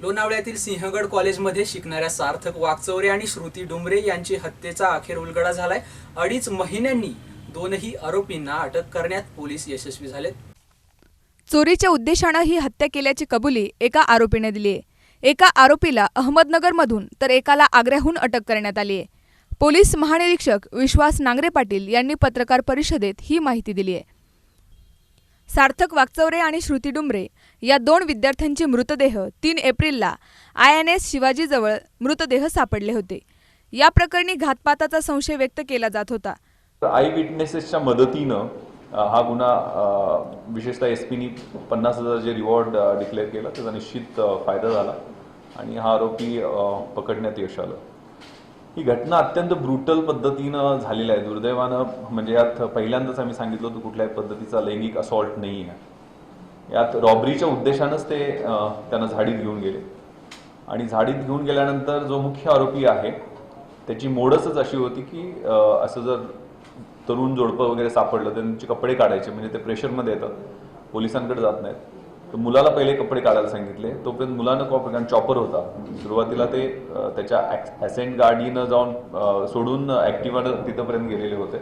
लोणावळ्यातील सिंहगड कॉलेजमध्ये शिकणाऱ्या सार्थक वाकचौरे आणि श्रुती डुमरे यांची हत्येचा अखेर उलगडा झालाय. अडीच महिन्यांनी दोनही आरोपींना अटक करण्यात पोलीस यशस्वी झालेत. चोरीच्या उद्देशानं ही हत्या केल्याची कबुली एका आरोपीने दिली आहे एका आरोपीला अहमदनगरमधून तर एकाला आग्र्याहून अटक करण्यात आली आहे पोलीस महानिरीक्षक विश्वास नांगरे पाटील यांनी पत्रकार परिषदेत ही माहिती दिली आहे सार्थक वागचौरे आणि श्रुती डुमरे या दोन विद्यार्थ्यांचे मृतदेह तीन एप्रिलला आय एन एस शिवाजीजवळ मृतदेह सापडले होते. या प्रकरणी घातपाताचा संशय व्यक्त केला जात होता. आय विटनेसेसच्या मदतीनं हा गुन्हा विशेषतः एस पीनी पन्नास हजार जे रिवॉर्ड डिक्लेअर केला त्याचा निश्चित फायदा झाला आणि हा आरोपी पकडण्यात यश आलं. ही घटना अत्यंत ब्रुटल पद्धतीनं झालेली आहे. दुर्दैवानं म्हणजे यात पहिल्यांदाच आम्ही सांगितलं होतं कुठल्याही पद्धतीचा लैंगिक असॉल्ट नाही आहे. यात रॉबरीच्या उद्देशानंच ते त्यांना झाडीत घेऊन गेले. आणि झाडीत घेऊन गेल्यानंतर जो मुख्य आरोपी आहे त्याची मोडसच अशी होती की असं जर तरुण जोडपं वगैरे सापडलं तर त्यांचे कपडे काढायचे म्हणजे ते प्रेशरमध्ये येतात पोलिसांकडे जात नाहीत. तर मुलाला पहिले कपडे काढायला सांगितले. तोपर्यंत मुलानं कॉपी कारण चॉपर होता. सुरुवातीला ते त्याच्या ॲसेंट गाडीनं जाऊन सोडून ॲक्टिवानं तिथंपर्यंत गेलेले होते.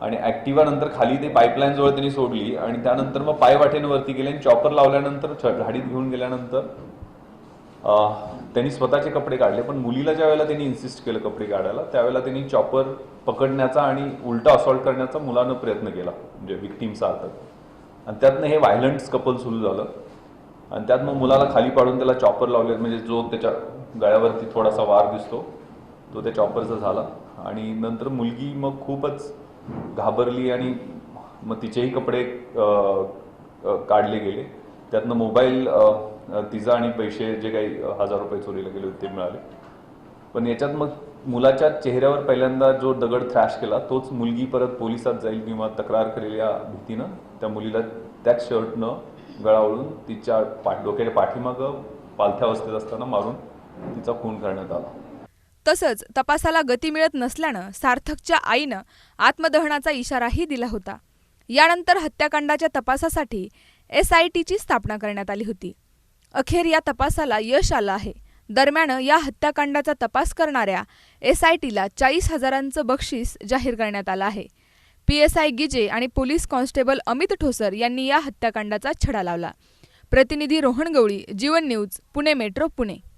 आणि ॲक्टिवा नंतर खाली ते पाईपलाईन जवळ त्यांनी सोडली आणि त्यानंतर मग पायवाटेनं वरती गेले आणि चॉपर लावल्यानंतर छ- झाडीत घेऊन गेल्यानंतर त्यांनी स्वतःचे कपडे काढले. पण मुलीला ज्या वेळेला त्यांनी इन्सिस्ट केलं कपडे काढायला त्यावेळेला त्यांनी चॉपर पकडण्याचा आणि उलटा असॉल्ट करण्याचा मुलानं प्रयत्न केला. म्हणजे विक्टीमचा अर्थात आणि त्यातनं हे व्हायलंट कपल सुरू झालं. आणि त्यात मग मुलाला खाली पाडून त्याला चॉपर लावले म्हणजे जो त्याच्या गळ्यावरती थोडासा वार दिसतो तो त्या चॉपरचा झाला. आणि नंतर मुलगी मग खूपच घाबरली आणि मग तिचेही कपडे काढले गेले. त्यातनं मोबाईल तिचा आणि पैसे जे काही हजार रुपये चोरीला गेले होते ते मिळाले. पण याच्यात मग मुलाच्या चेहऱ्यावर पहिल्यांदा जो दगड थ्रॅश केला तोच मुलगी परत पोलिसात जाईल किंवा तक्रार करेल या भीतीनं त्या मुलीला त्याच शर्टनं गळावळून तिच्या पाठ डोक्याच्या पाठीमागं पालथ्या अवस्थेत असताना मारून तिचा खून करण्यात आला. तसंच तपासाला गती मिळत नसल्यानं सार्थकच्या आईनं आत्मदहनाचा इशाराही दिला होता. यानंतर हत्याकांडाच्या तपासासाठी एस आय टीची स्थापना करण्यात आली होती. अखेर या तपासाला यश आलं आहे. दरम्यान या हत्याकांडाचा तपास करणाऱ्या एस आय टीला चाळीस हजारांचं बक्षीस जाहीर करण्यात आलं आहे. पी एस आय गिजे आणि पोलीस कॉन्स्टेबल अमित ठोसर यांनी या हत्याकांडाचा छडा लावला. प्रतिनिधी रोहन गवळी जीवन न्यूज पुणे मेट्रो पुणे.